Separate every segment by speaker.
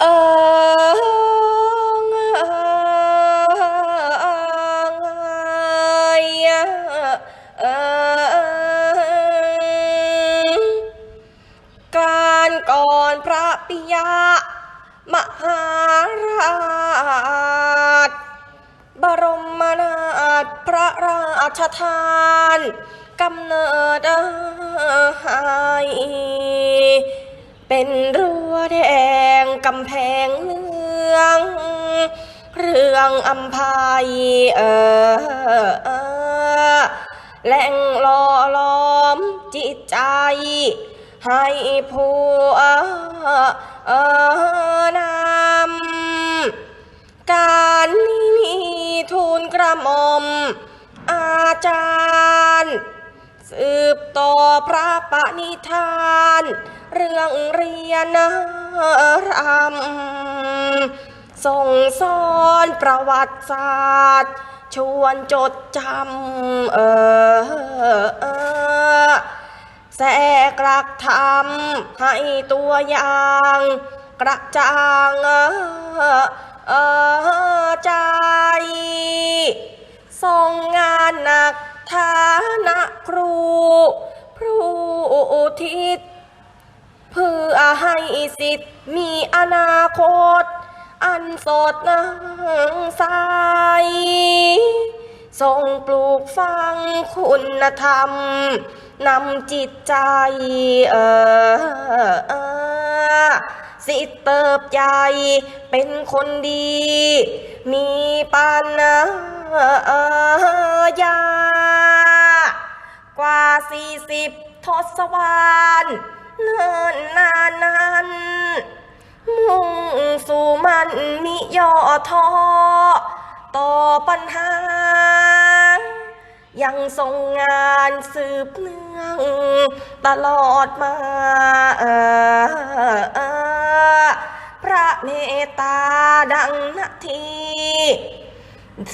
Speaker 1: เออการก่อนพระปิยมหาราช บรมนาถพระราชทานกำเนิดให้ เป็นรั้วแดงกำแพงเมือง เรื่องอัมพายเออเออแหล่งหล่อล้อมจิตใจ ให้ผู้เออเออนำการนี้มีทูลกระหม่อม อาจารย์ สืบต่อพระปณิธาน เรื่องเรียนรำส่งสอนประวัติศาสตร์ ชวนจดจำเออแสกรักทำให้ตัวอย่างกระจ่างเออใจ ส่งงานหนักฐานะครู ผู้อุทิศ ให้สิทธิ์มีอนาคต อันสดใสส่งปลูกฝังคุณธรรมนำจิตใจเออเออสิเติบใหญ่เป็นคนดี มีปัญญากว่าสี่สิบทศวรรษ เนิ่นนานนั้นมุ่งสู่มันมิย่อท้อต่อปัญหา ยังทรงงานสืบเนื่องตลอดมา พระเมตตาดังนาที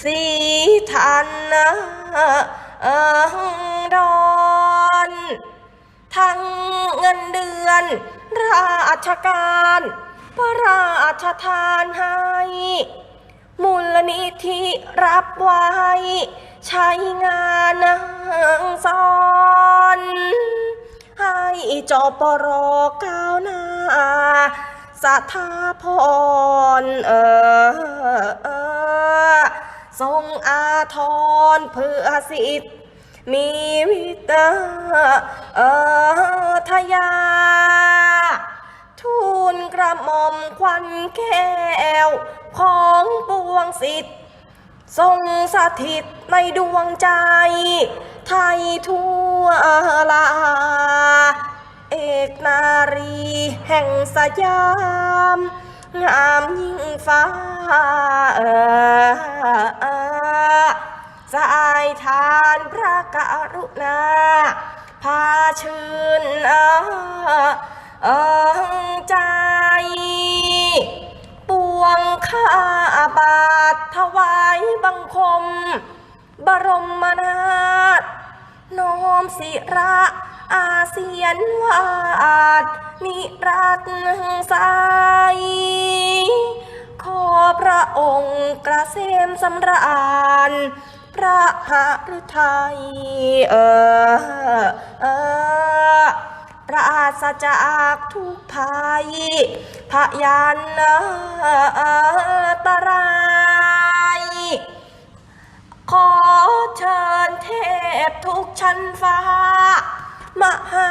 Speaker 1: สีทันดอน ทั้งเงินเดือน ราชการ พระราชทานให้ มูลนิธิรับไว้ ใช้งานนางสอนให้จปรก้าวหน้าสถาพรเออเออทรงอาทรเพื่อสิทธิ มีวิตาเออทยา ทูลกระหม่อมควันแก้ว ของปวงสิทธิ์ทรงสถิตในดวงใจ ไทยทั่วลา เอกนารีแห่งสยาม งามยิ่งฟ้า สายทานพระกรุณา พาชื่นเออเออใจ ปวงข้าบาทถวายบังคม บรมนาถน้อมศิระอาเซียนวาดนิรัตน์ใสขอพระองค์กระเซมสำราญ พระหฤทัยเออเออปราศจากทุกภัยพยันตรายขอเชิญเทพทุกชั้นฟ้า มหา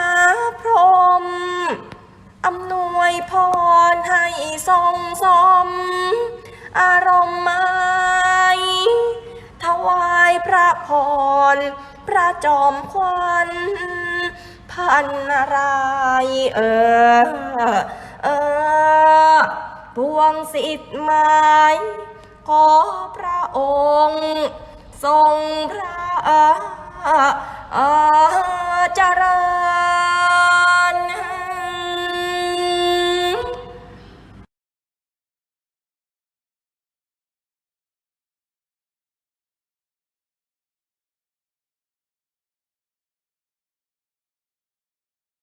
Speaker 1: พรหมอำนวยพรให้ทรงสม อารมณ์ไม้ พระพร พระจอมควันพันนารายเออเออพวงสิทธิ์ไม้ขอพระองค์ ทรงพระเจริญ